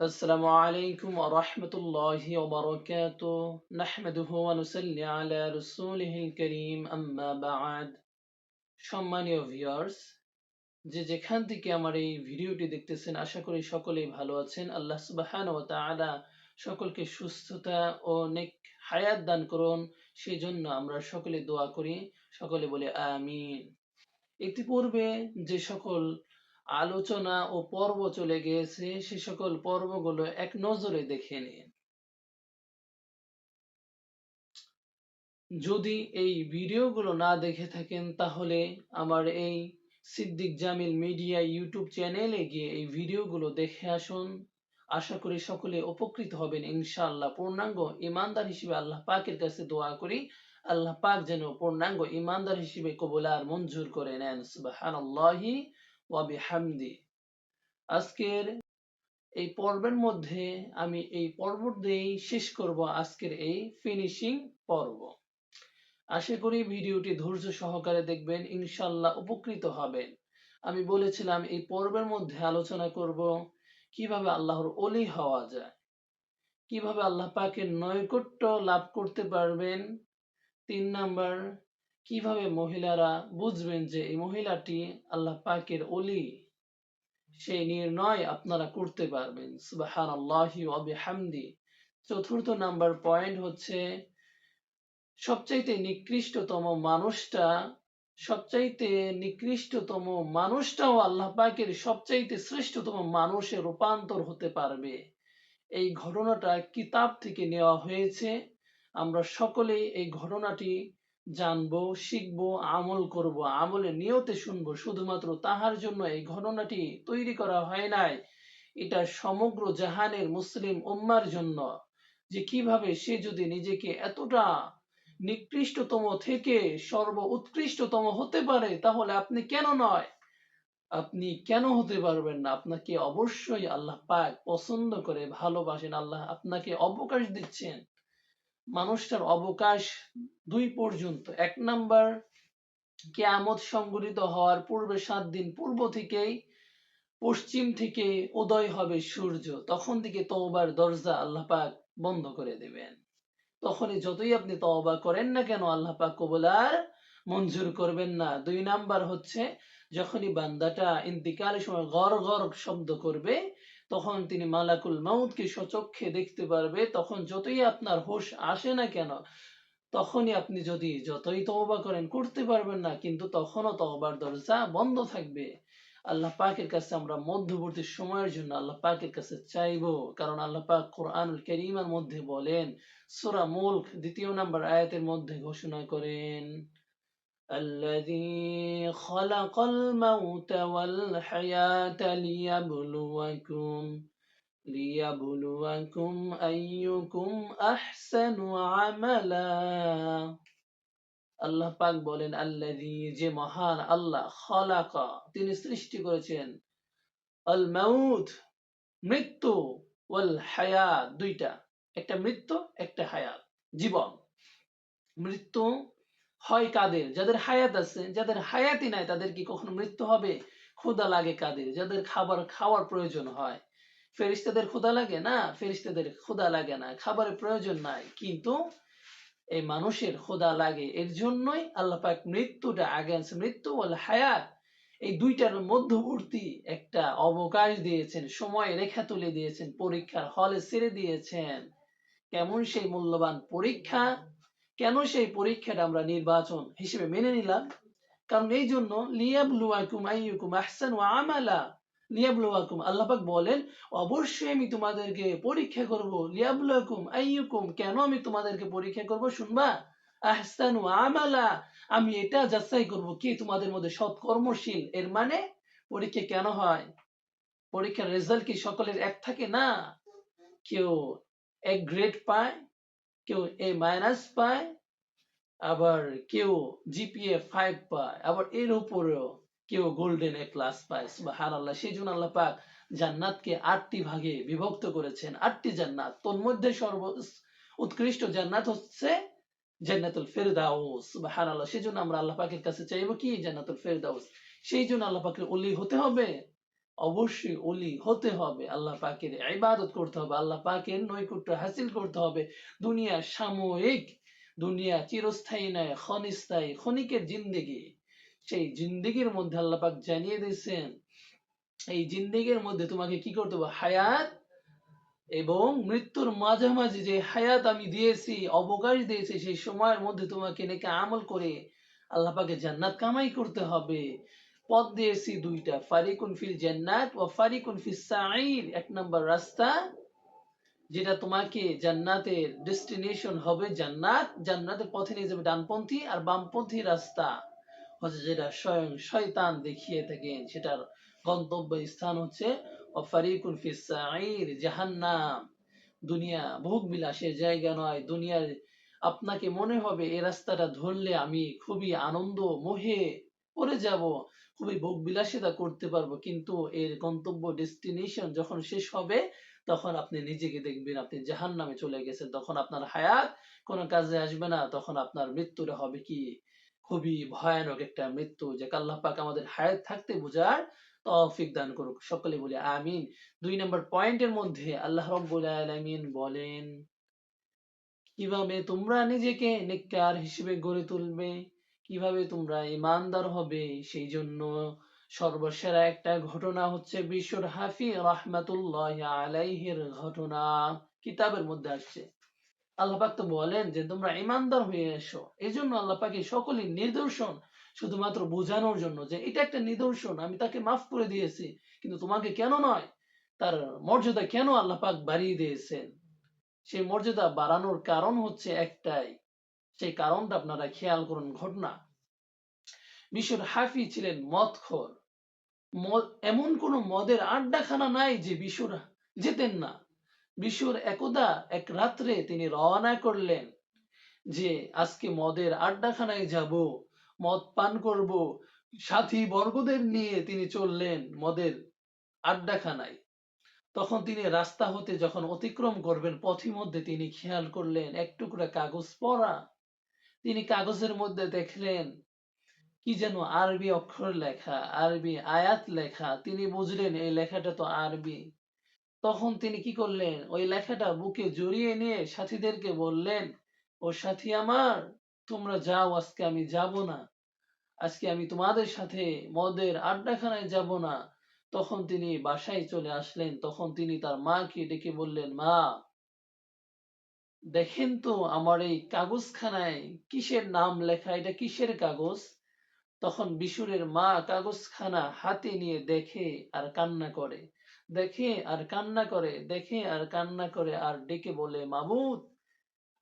السلام عليكم ورحمة الله وبركاته نحمده ونصلي على رسوله الكريم أما بعد সম্মানীয় ভিউয়ার্স যে যেখান থেকে আমার এই ভিডিওটি দেখতেছেন আশা করি সকলেই ভালো আছেন আল্লাহ সুবহান ও তাআলা সকলকে সুস্থতা ও নেক হায়াত দান করুন সেই জন্য আমরা সকলে দোয়া করি সকলে বলে আমিন ইতিপূর্বে যে সকল আলোচনা ও পর্ব চলে গিয়েছে। সে সকল পর্বগুলো এক নজরে দেখে নিন। যদি এই ভিডিওগুলো না দেখে থাকেন, তাহলে আমার এই সিদ্দিক জামিল মিডিয়া ইউটিউব চ্যানেলে গিয়ে এই ভিডিওগুলো দেখে আসুন। আশা করি সকলে উপকৃত হবেন। ইনশাআল্লাহ পূর্ণাঙ্গ ইমানদার হিসেবে আল্লাহ পাকের কাছে দোয়া করি। আল্লাহ পাক যেন পূর্ণাঙ্গ ইমানদার হিসেবে কবুল আর মঞ্জুর করে নেন। সুবহানাল্লাহি ওয়া বিহামদি। আজকের এই পর্বের মধ্যে আমি এই পর্ব দিয়েই শেষ করব আজকের এই ফিনিশিং পর্ব। আশা করি ভিডিওটি ধৈর্য সহকারে দেখবেন ইনশাল্লাহ উপকৃত হবেন। আমি বলেছিলাম এই পর্বের মধ্যে আলোচনা করব কীভাবে আল্লাহর অলি হওয়া যায়, কীভাবে আল্লাহ পাকের নৈকট্য লাভ করতে পারবেন। তিন নাম্বার কীভাবে মহিলারা বুঝবেন যে এই মহিলাটি আল্লাহ পাকের অলি সেই নির্ণয় আপনারা করতে পারবেন। সুবাহান হামদি চতুর্থ নাম্বার পয়েন্ট হচ্ছে, সবচাইতে নিকৃষ্টতম মানুষটা, সবচাইতে নিকৃষ্টতম মানুষটাও আল্লাহ পাকের সবচাইতে শ্রেষ্ঠতম মানুষে রূপান্তর হতে পারবে। এই ঘটনাটা কিতাব থেকে নেওয়া হয়েছে। আমরা সকলেই এই ঘটনাটি জানব, শিখব, আমল করব আমলে নিয়তে শুনব, শুধুমাত্র তাহার জন্য এই ঘটনাটি তৈরি করা হয় নাই। এটা সমগ্র জাহানের মুসলিম উম্মার জন্য যে কীভাবে সে যদি নিজেকে এতটা নিকৃষ্টতম থেকে সর্ব উৎকৃষ্টতম হতে পারে, তাহলে আপনি কেন নয়? আপনি কেন হতে পারবেন না? আপনাকে অবশ্যই আল্লাহ পাক পছন্দ করে, ভালোবাসেন, আল্লাহ আপনাকে অবকাশ দিচ্ছেন। মানুষটার অবকাশ দুই পর্যন্ত। এক নাম্বার, কেয়ামত সংগঠিত হওয়ার পূর্বে সাত দিন পূর্ব থেকেই পশ্চিম থেকে উদয় হবে সূর্য। তখন থেকে তওবার দরজা আল্লাহ পাক বন্ধ করে দেবেন। তখনই যতই আপনি তওবা করেন না কেন, আল্লাহ কবুল আর মঞ্জুর করবেন না। দুই নাম্বার হচ্ছে, যখনই বান্দাটা ইন্তিকালের সময় গড় গড় শব্দ করবে তখন তিনি মালাকুল মাউদকে সচক্ষে দেখতে পারবে, তখন যতই আপনার হোশ আসে না কেন, তখনই আপনি যদি যতই তওবা করেন, করতে পারবেন না, কিন্তু তখনও তওবার দরজা বন্ধ থাকবে। আল্লাহ পাকের কাছে আমরা মধ্যবর্তী সময়ের জন্য আল্লাহ পাকের কাছে চাইব, কারণ আল্লাহ পাক কোরআনুল কারীমের মধ্যে বলেন, সূরা মুলক দ্বিতীয় নাম্বার আয়াতের মধ্যে ঘোষণা করেন। الذي خلق الموت والحياة ليبلوكم ليبلوكم أيكم أحسن عملا আল্লাহ পাক বলেন আল্লাযী যে মহান আল্লাহ খালাকা তিনি সৃষ্টি করেছেন আল মাউত মৃত্যু ওয়াল হায়াত দুইটা একটা মৃত্যু একটা হায়াত জীবন মৃত্যু হয় কাদের? যাদের হায়াত আছে, যাদের হায়াতই নাই, তাদের কি কখনো মৃত্যু হবে? ক্ষুদা লাগে কাদের? যাদের খাবার খাওয়ার প্রয়োজন হয়। ফেরিস্তাদের ক্ষুদা লাগে না? ফেরিস্তাদের ক্ষুদা লাগে না। খাবারের প্রয়োজন নাই। কিন্তু এই মানুষের ক্ষুদা লাগে। এর জন্যই আল্লাহ পাক মৃত্যুটা আগে আছে। মৃত্যু বলে হায়াত। এই দুইটার মধ্যবর্তী একটা অবকাশ দিয়েছেন সময় রেখা তুলে দিয়েছেন, পরীক্ষার হলে ছেড়ে দিয়েছেন। কেমন সেই মূল্যবান পরীক্ষা? কেন সেই পরীক্ষাটা আমরা নির্বাচন হিসেবে মেনে নিলাম? কারণ এই জন্য আল্লাহ বলেন, অবশ্যই আমি তোমাদেরকে পরীক্ষা কেন আমি তোমাদেরকে পরীক্ষা করব? শুনবা? আমালা, আমি এটা যাচাই করব কি তোমাদের মধ্যে সৎ কর্মশীল এর মানে পরীক্ষা কেন হয়? পরীক্ষার রেজাল্ট কি সকলের এক থাকে না? কেউ এক গ্রেড পায় কেউ এ মাইনাস পায়, আবার কেউ জিপিএ ফাইভ পায়, আবার এর উপরেও কেউ গোল্ডেন এ ক্লাস পায় সুবাহান আল্লাহ সেই জন্য আল্লাহ পাক জান্নাতকে আটটি ভাগে বিভক্ত করেছেন। আটটি জান্নাত। তোর মধ্যে সর্ব উৎকৃষ্ট জান্নাত হচ্ছে জান্নাতুল ফেরদাউস সুবহান আল্লাহ সেই জন্য আমরা আল্লাহ পাকের কাছে চাইব কি? জান্নাতুল ফেরদাউস। সেই জন্য আল্লাহ পাকের অলি হতে হবে। অবশ্যই অলি হতে হবে। আল্লাহ পাকের ইবাদত করতে হবে, আল্লাহ পাকের নৈকট্য হাসিল করতে হবে। দুনিয়া সাময়িক দুনিয়া চিরস্থায়ী নয়, ক্ষণস্থায়ী, ক্ষণিকের জিন্দেগি। সেই জিন্দেগির মধ্যে আল্লাহ পাক জানিয়ে দিয়েছেন, এই জিন্দেগির মধ্যে তোমাকে কি করতে হবে? হায়াত এবং মৃত্যুর মাঝামাঝি যে হায়াত আমি দিয়েছি, অবকাশ দিয়েছি, সেই সময়ের মধ্যে তোমাকে নাকি আমল করে আল্লাহ পাকে জান্নাত কামাই করতে হবে। পথ দিয়েছি দুইটা। ফারিকুন ফিল জান্নাত ও ফারিকুন ফিস সাঈর। এক নম্বর রাস্তা যেটা তোমাকে জান্নাতের ডেস্টিনেশন হবে জান্নাত। জান্নাতের পথে নিয়ে যাবে ডানপন্থী আর বামপন্থী রাস্তা। হচ্ছে যেটা স্বয়ং শয়তান দেখিয়ে থাকেন সেটার গন্তব্য স্থান হচ্ছে অফারিকুন ফিস সাঈর, জাহান্নাম। দুনিয়া ভোগ বিলাসের জায়গা নয়। দুনিয়ার আপনাকে মনে হবে এই রাস্তাটা ধরলে আমি খুবই আনন্দ, মোহে পড়ে যাব। খুবই ভোগ বিলাসিতা করতে পারব। কিন্তু এর গন্তব্য ডেস্টিনেশন যখন শেষ হবে, তখন আপনি নিজেকে দেখবেন আপনি জাহান নামে চলে গেছেন। তখন আপনার হায়াত কোনো কাজে আসবে না। তখন আপনার মৃত্যুটা হবে কি? খুবই ভয়ানক একটা মৃত্যু। যে আল্লাহ পাক আমাদের হায়াত থাকতে বোঝার তৌফিক দান করুক। সকলে বলি আমিন। দুই নম্বর পয়েন্টের মধ্যে আল্লাহ রব্বুল আলামিন বলেন, কীভাবে তোমরা নিজেকে নেককার হিসেবে গড়ে তুলবে? কীভাবে তোমরা ইমানদার হবে? সেই জন্য সর্বসেরা একটা ঘটনা হচ্ছে বিশ্বর হাফি রহমাতুল্লাহ আলাইহির ঘটনা কিতাবের মধ্যে আসছে। আল্লাহ পাক তো বলেন যে, তোমরা ইমানদার হয়ে এসো। এই জন্য আল্লাহ পাকে সকলেই নিদর্শন শুধুমাত্র বোঝানোর জন্য যে, এটা একটা নিদর্শন, আমি তাকে মাফ করে দিয়েছি, কিন্তু তোমাকে কেন নয়? তার মর্যাদা কেন আল্লাহ পাক বাড়িয়ে দিয়েছেন? সেই মর্যাদা বাড়ানোর কারণ হচ্ছে একটাই সেই কারণটা আপনারা খেয়াল করুন ঘটনা। বিশ্বর হাফি ছিলেন মদখোর। এমন কোন মদের আড্ডাখানা নাই যে বিশ্বর যেতেন না। বিশ্বর একদা এক রাত্রে তিনি রওনা করলেন যে, আজকে মদের আড্ডাখানায় যাব, মদ পান করব। সাথী বর্গদের নিয়ে তিনি চললেন মদের আড্ডাখানায়। তখন তিনি রাস্তা হতে যখন অতিক্রম করবেন পথি মধ্যে তিনি খেয়াল করলেন, এক টুকরা কাগজ পড়া তিনি কাগজের মধ্যে দেখলেন, কি যেন আরবি অক্ষর লেখা, আরবি আয়াত লেখা। তিনি বুঝলেন, এই লেখাটা তো আরবি। তখন তিনি কি করলেন, ওই লেখাটা বুকে জড়িয়ে নিয়ে সাথীদেরকে বললেন, ও সাথী আমার, তোমরা যাও, আজকে আমি যাব না। আজকে আমি তোমাদের সাথে মদের আড্ডাখানায় যাব না। তখন তিনি বাসায় চলে আসলেন। তখন তিনি তার মাকে ডেকে বললেন, মা দেখেন তো আমার এই কাগজখানায় কিসের নাম লেখা? এটা কিসের কাগজ? তখন বিশুরের মা কাগজখানা হাতে নিয়ে দেখে আর কান্না করে। দেখে আর কান্না করে, দেখে আর কান্না করে আর ডেকে বলে মাবুদ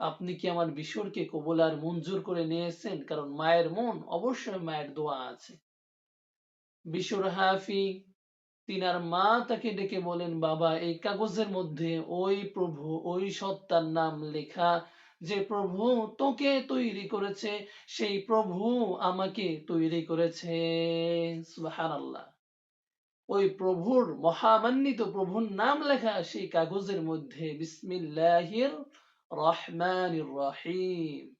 আপনি কি আমার বিশুরকে কবুল আর মঞ্জুর করে নিয়েছেন? কারণ মায়ের মন অবশ্যই মায়ের দোয়া আছে। বিশুর হাফি তিনার মা তাকে ডেকে বলেন, বাবা, এই কাগজের মধ্যে ওই প্রভু, ওই সত্তার নাম লেখা। যে প্রভু তোকে তৈরি করেছে, সেই প্রভু আমাকে তৈরি করেছে। সুবহানাল্লাহ। ওই প্রভুর, মহামান্বিত প্রভুর নাম লেখা সেই কাগজের মধ্যে বিসমিল্লাহির রহমানির রহিম।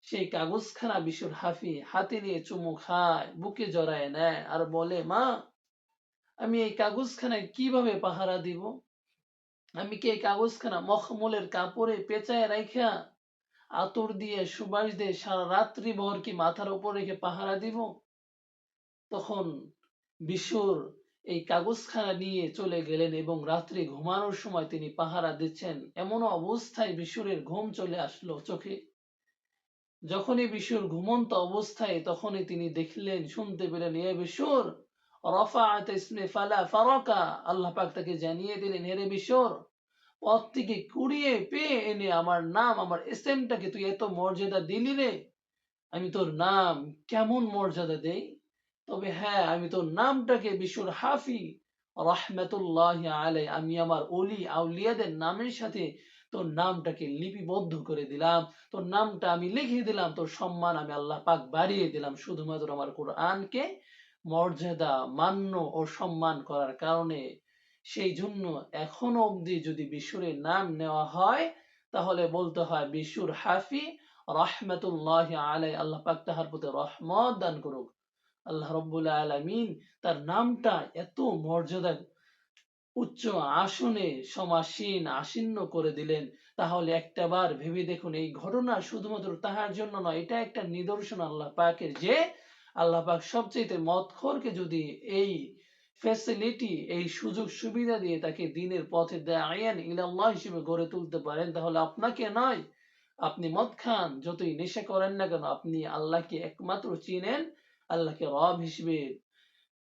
সেই কাগজখানা বিশুর হাফি হাতে নিয়ে চুমু খায়, বুকে জড়ায় নেয় আর বলে, মা আমি এই কাগজখানায় কীভাবে পাহারা দিব? আমি কি এই কাগজখানা মখমলের কাপড়ে পেঁচায় রাইখা, আতর দিয়ে সুবাস দিয়ে সারা রাত্রি ভর কি মাথার উপর রেখে পাহারা দিব? তখন বিশ্বর এই কাগজখানা নিয়ে চলে গেলেন এবং রাত্রি ঘুমানোর সময় তিনি পাহারা দিচ্ছেন। এমন অবস্থায় বিশ্বরের ঘুম চলে আসলো চোখে। যখনই বিশ্বর ঘুমন্ত অবস্থায় তখনই তিনি দেখলেন, শুনতে পেলেন, এ বিশ্বর ইসমে ফালা ফারাকা, আল্লাহ পাক তাকে জানিয়ে দিলেন হেরে বিশ্বর পথ থেকে কুড়িয়ে পেয়ে এনে আমার নাম, আমার তুই এত মর্যাদা দিলি রে, আমি তোর নাম কেমন মর্যাদা দেই? তবে হ্যাঁ আমি তোর নামটাকে বিশ্বর হাফি রহমতুল্লাহ আমি আমার অলি আউলিয়াদের নামের সাথে তোর নামটাকে লিপিবদ্ধ করে দিলাম, তোর নামটা আমি লিখে দিলাম, তোর সম্মান আমি আল্লাহ পাক বাড়িয়ে দিলাম, শুধুমাত্র আমার কোরআনকে মর্যাদা, মান্য ও সম্মান করার কারণে সেই জন্য এখনও অবধি যদি বিশুরের নাম নেওয়া হয়, তাহলে বলতে হয় বিশুর হাফি রহমতুল্লাহ আলাই আল্লাহ পাক তাহার প্রতি রহমত দান করুক। আল্লাহ রব্বুল আলামিন তার নামটা এত মর্যাদা উচ্চ আসনে সমাসীন আসীন্ন করে দিলেন, তাহলে একটাবার ভেবে দেখুন এই ঘটনা শুধুমাত্র তাহার জন্য নয়, এটা একটা নিদর্শন আল্লাহ পাকের যে আল্লাহ পাক সবচেয়ে মতখরকে যদি এই ফ্যাসিলিটি এই সুযোগ সুবিধা দিয়ে তাকে দিনের পথে আয়ান ইলাল্লাহ হিসেবে গড়ে তুলতে পারেন, তাহলে আপনাকে নয়, আপনি মদ খান, যতই নেশা করেন না কেন, আপনি আল্লাহকে একমাত্র চিনেন, আল্লাহকে রব হিসেবে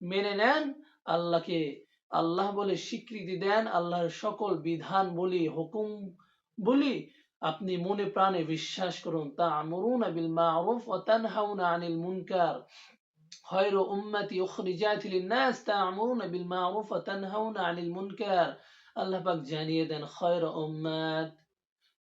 মেনে নেন, আল্লাহকে আল্লাহ বলে স্বীকৃতি দেন, আল্লাহর সকল বিধান বলি, হুকুম বলি আপনি মনে প্রাণে বিশ্বাস করুন তা আমরুন বিল মারুফ ওয়া তানহাউনা আনিল মুনকার خير أمتي أخرجات للناس تأمرون بالمعروف وتنهون عن المنكر আল্লাহ পাক জানিয়ে দেন খয়র উম্মাত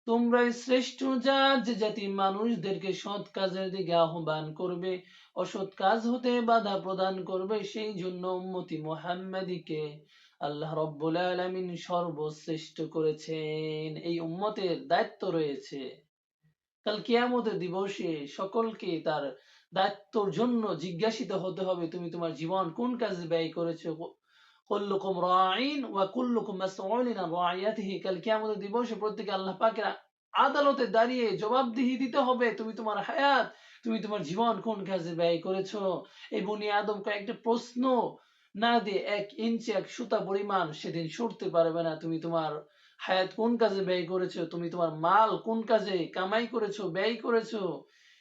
তোমরাই শ্রেষ্ঠ জাত যে জাতি মানুষদেরকে সৎ কাজের দিকে আহ্বান করবে অসৎ কাজ হতে বাধা প্রদান করবে সেই জন্য উম্মতি মোহাম্মদীকে আল্লাহ রব্বুল আলামিন সর্বশ্রেষ্ঠ করেছেন। এই উম্মতের দায়িত্ব রয়েছে। কাল কিয়ামতের দিবসে সকলকে তার দায়িত্বর জন্য জিজ্ঞাসিত হতে হবে, তুমি তোমার জীবন কোন কাজে ব্যয় করেছ? কুল্লুকুম রাঈন ওয়া কুল্লুকুম মাসউলুন আন রাইয়াতিহি। কাল কিয়ামতের দিবসে প্রত্যেকে আল্লাহ পাকের আদালতে দাঁড়িয়ে জবাবদিহি দিতে হবে, তুমি তোমার হায়াত, তুমি তোমার জীবন কোন কাজে ব্যয় করেছ? এই বনি আদম কয়েকটা প্রশ্ন না দিয়ে এক ইঞ্চি এক সুতা পরিমাণ সেদিন সরতে পারবে না। তুমি তোমার হায়াত কোন কাজে ব্যয় করেছ? তুমি তোমার মাল কোন কাজে কামাই করেছ, ব্যয় করেছ?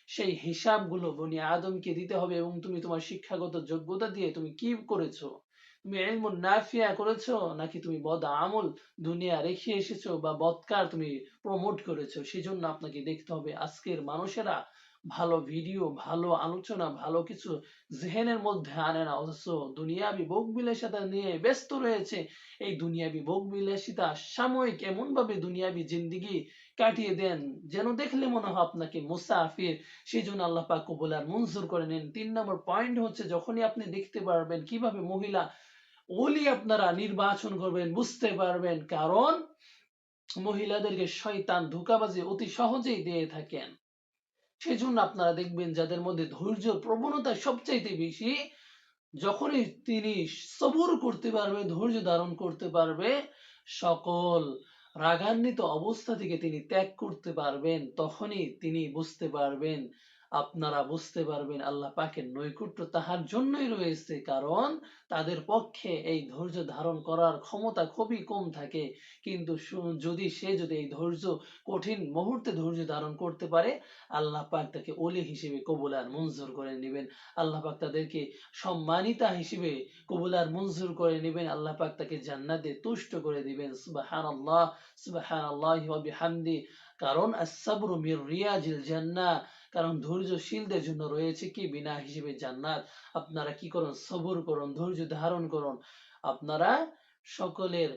সেই হিসাবগুলো বনি আদমকে দিতে হবে এবং তুমি তোমার শিক্ষাগত যোগ্যতা দিয়ে তুমি কি করেছ? তুমি এলমুন নাফিয়া করেছ নাকি তুমি বদ আমল দুনিয়া রেখে এসেছ বা বদকার তুমি প্রমোট করেছ? সেজন্য আপনাকে দেখতে হবে আজকের মানুষেরা ভালো ভিডিও ভালো আলোচনা, ভালো কিছু জেহেনের মধ্যে আনে না অথচ দুনিয়াবি বিলাসিতা নিয়ে ব্যস্ত রয়েছে। এই দুনিয়াবি বিলাসিতা সাময়িক এমন ভাবে দুনিয়াবি জিন্দিগি কাটিয়ে দেন যেন দেখলে মনে হয় আপনাকে মুসাফির। সেই জন্য আল্লাহ পাক কবুল আর মঞ্জুর করে নেন। তিন নম্বর পয়েন্ট হচ্ছে যখনই আপনি দেখতে পারবেন কীভাবে মহিলা, ওলি আপনারা নির্বাচন করবেন বুঝতে পারবেন। কারণ মহিলাদেরকে শয়তান ধোকাবাজি অতি সহজেই দিয়ে থাকেন। সেজন্য আপনারা দেখবেন যাদের মধ্যে ধৈর্য প্রবণতা সবচাইতে বেশি, যখনই তিনি সবর করতে পারবে, ধৈর্য ধারণ করতে পারবে, সকল রাগান্বিত অবস্থা থেকে তিনি ত্যাগ করতে পারবেন, তখনই তিনি বুঝতে পারবেন আপনারা বুঝতে পারবেন আল্লাহ পাকের নৈকট্য তাহার জন্যই রয়েছে, কারণ তাদের পক্ষে এই ধৈর্য ধারণ করার ক্ষমতা খুবই কম থাকে। কিন্তু যদি সে যদি এই ধৈর্য কঠিন মুহূর্তে ধৈর্য ধারণ করতে পারে, আল্লাহ পাক তাকে ওলি হিসেবে কবুলার মঞ্জুর করে নেবেন। আল্লাহ পাক তাদেরকে সম্মানিতা হিসেবে কবুলার মঞ্জুর করে নেবেন। আল্লাহ পাক তাকে জান্নাতে তুষ্ট করে দিবেন। সুবহানাল্লাহ সুবহানাল্লাহ ওয়া বিহামদি। কারণ আস-সাবরু মির রিয়াজিল জান্নাহ। কারণ ধৈর্যশীলদের জন্য রয়েছে কি? বিনা হিসেবে জান্নাত। আপনারা কি করুন? সবর করুন, ধৈর্য ধারণ করুন। আপনারা সকলের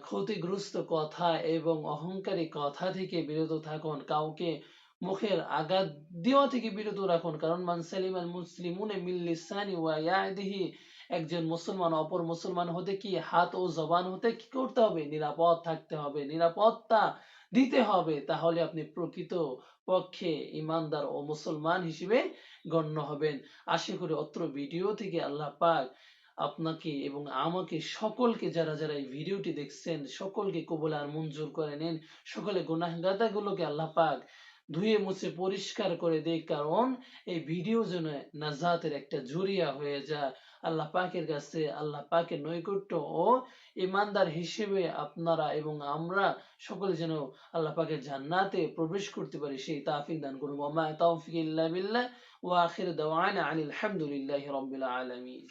ক্ষতিগ্রস্ত কথা এবং অহংকারী কথা থেকে বিরত থাকুন। কাউকে মুখের আঘাত দেওয়া থেকে বিরত রাখুন। কারণ, মান সালিমান মুসলিমুনে মিল্লিসানি ওয়া ইয়াদিহি। একজন মুসলমান অপর মুসলমান হতে কি? হাত ও জবান হতে কি করতে হবে? নিরাপদ থাকতে হবে। নিরাপত্তা দিতে হবে, তাহলে আপনি প্রকৃত পক্ষে ইমানদার ও মুসলমান হিসেবে গণ্য হবেন। আশা করি অত্র ভিডিও থেকে আল্লাহ পাক আপনাকে এবং আমাকে সকলকে যারা যারা এই ভিডিওটি দেখছেন, সকলকে কবুল আর মঞ্জুর করে নেন। সকলে গুলোকে আল্লাহ পাক ধুয়ে মুছে পরিষ্কার করে দেয়, কারণ এই ভিডিও যেন নাজাতের একটা জরিয়া হয়ে যায়। আল্লাহ পাকের কাছে, আল্লাহ পাকের নৈকট্য ও ইমানদার হিসেবে আপনারা এবং আমরা সকলে যেন আল্লাহ পাকের জান্নাতে প্রবেশ করতে পারি, সেই তাফিক দান করুন। ওয়া মা তাওফিক ইল্লা বিল্লাহ। ওয়া আখির দাওয়ানা আনিল হামদুলিল্লাহি রাব্বিল আলামিন।